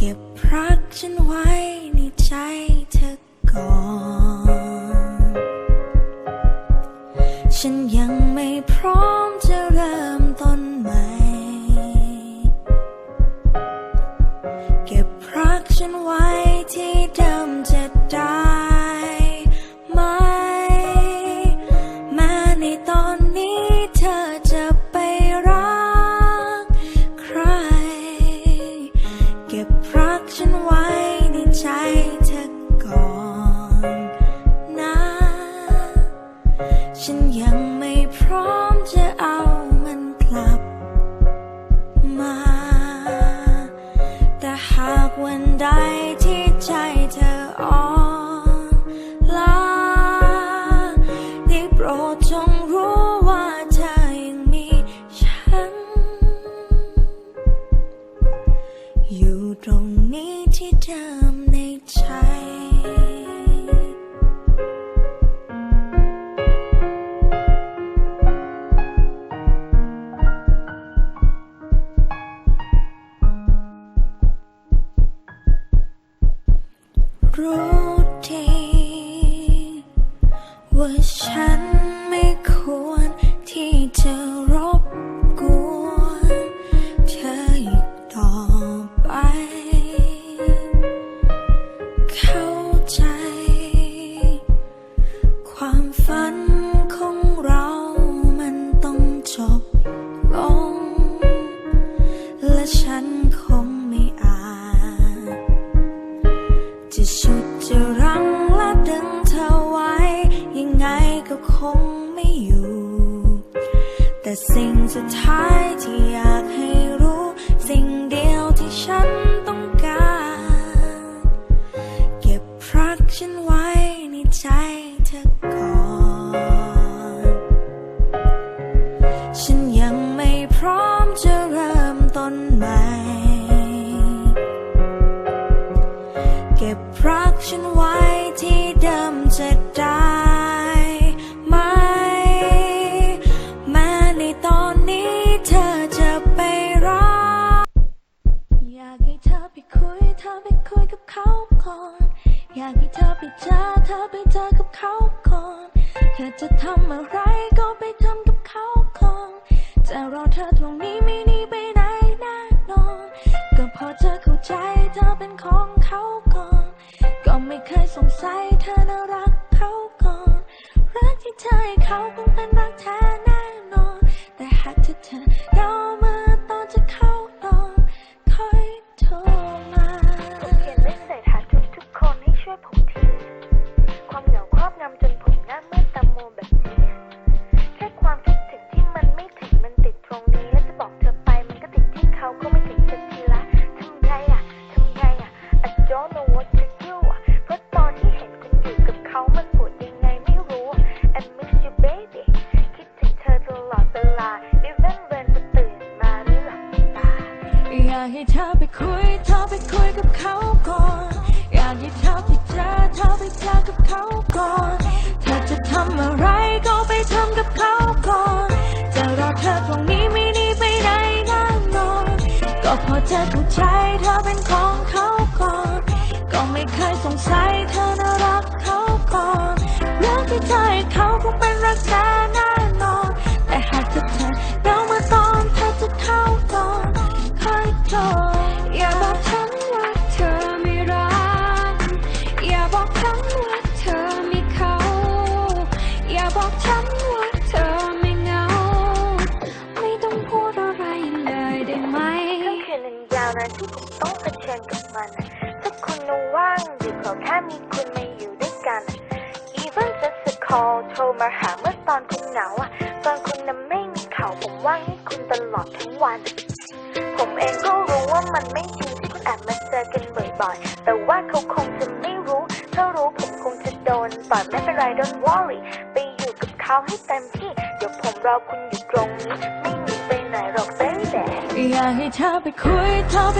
เก็บรักฉันไว้ในใจเธอก่อน ฉันยังไม่พร้อม จงรู้ว่าเธอยังมีฉัน อยู่ตรงนี้ที่เดิมในใจรู้ดีว่าฉัน ชุดจะรั้งและดึงเธอไว้ ยังไงก็คงไม่อยู่ แต่สิ่งสุดท้ายที่อยากให้ ไปคุยกับเขาก่อน อยากให้เธอไปเจอเธอไปเจอกับเขาก่อนเธอจะทำอะไรก็ไปทำกับเขาก่อนจะรอเธอตรงนี้ไม่หนีไปไหนแน่นอน ก็พอเธอเข้าใจเธอเป็นของเขาก่อน ก็ไม่เคยสงสัยเธอน่ารักเขาก่อน รักที่เธอให้เขาคงเป็นรักแท้ากให้เธอไปคุยเธอไปคุยกับเขาก่อน อยากให้เธอไปเจอเธอไปเจอกับเขาก่อน เธอจะทำอะไรก็ไปทำกับเขาก่อนจะรอเธอตรงนี้ไม่หนีไปไหนแน่นอนก็พอเธอเข้าใจเธอเป็นของเขาก่อน ก็ไม่เคยสงสัยเธอน่ารักเขาก่อนรักที่เธอให้เขาคงเป็น กัน even just a call โทรมาหาเมื่อตอนคุณเหงาอะ ตอนคุณน่ะไม่มีเขาผมว่างให้คุณตลอดทั้งวัน ผมเองก็รู้ว่ามันไม่จริงที่คุณแอบมาเจอกันบ่อยๆ แต่ว่าเขาคงจะไม่รู้ ถ้ารู้ผมคงจะโดนปล่อยไม่เป็นไร don't worry ไปอยู่กับเขาให้เต็มที่ เดี๋ยวผมรอคุณอยู่ตรงนี้ ไม่หนีไปไหนหรอก baby อยากให้เธอไปคุยเธอ